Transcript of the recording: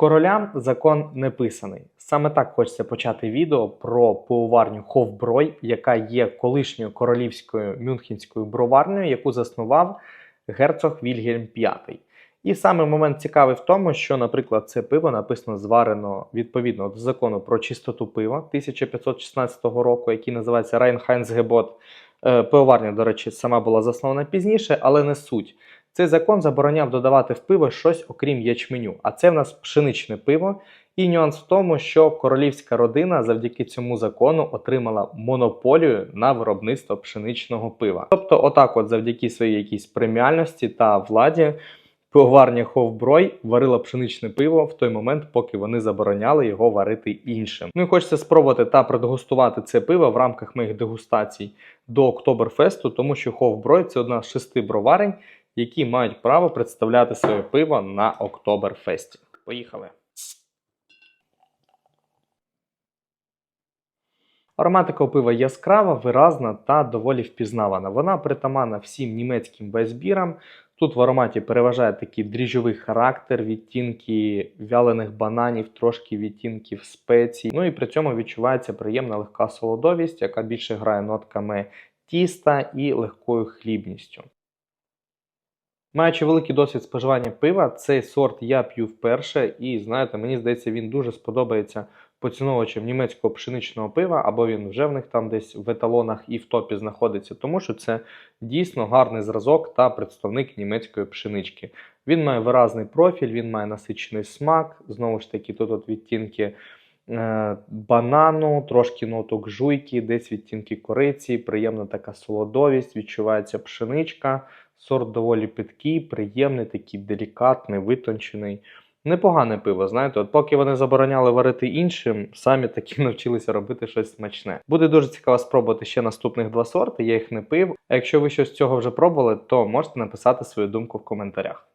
Королям закон не писаний. Саме так хочеться почати відео про пивоварню Ховброй, яка є колишньою королівською мюнхенською броварнею, яку заснував герцог Вільгельм V. І саме момент цікавий в тому, що, наприклад, це пиво написано зварено відповідно до закону про чистоту пива 1516 року, який називається Райнхайнсгебот. Е, Пивоварня, до речі, сама була заснована пізніше, але не суть. Цей закон забороняв додавати в пиво щось окрім ячменю. А це в нас пшеничне пиво. І нюанс в тому, що королівська родина завдяки цьому закону отримала монополію на виробництво пшеничного пива. Тобто, отак, от завдяки своїй якійсь преміальності та владі, пивоварня Ховброй варила пшеничне пиво в той момент, поки вони забороняли його варити іншим. Ну і хочеться спробувати та продегустувати це пиво в рамках моїх дегустацій до Октоберфесту, тому що Ховброй це одна з шести броварень, які мають право представляти своє пиво на Октоберфесті. Поїхали! Ароматика у пива яскрава, виразна та доволі впізнавана. Вона притаманна всім німецьким безбірам. Тут в ароматі переважає такий дріжджовий характер, відтінки вялених бананів, трошки відтінків спецій. Ну і при цьому відчувається приємна легка солодовість, яка більше грає нотками тіста і легкою хлібністю. Маючи великий досвід споживання пива, цей сорт я п'ю вперше, і знаєте, мені здається, він дуже сподобається поціновувачам німецького пшеничного пива, або він вже в них там десь в еталонах і в топі знаходиться, тому що це дійсно гарний зразок та представник німецької пшенички. Він має виразний профіль, він має насичений смак. Знову ж таки, тут от відтінки е, банану, трошки ноток жуйки, десь відтінки кориці, приємна така солодовість, відчувається пшеничка. Сорт доволі підкий, приємний, такий делікатний, витончений. Непогане пиво, знаєте, от поки вони забороняли варити іншим, самі таки навчилися робити щось смачне. Буде дуже цікаво спробувати ще наступних два сорти, я їх не пив. А якщо ви щось з цього вже пробували, то можете написати свою думку в коментарях.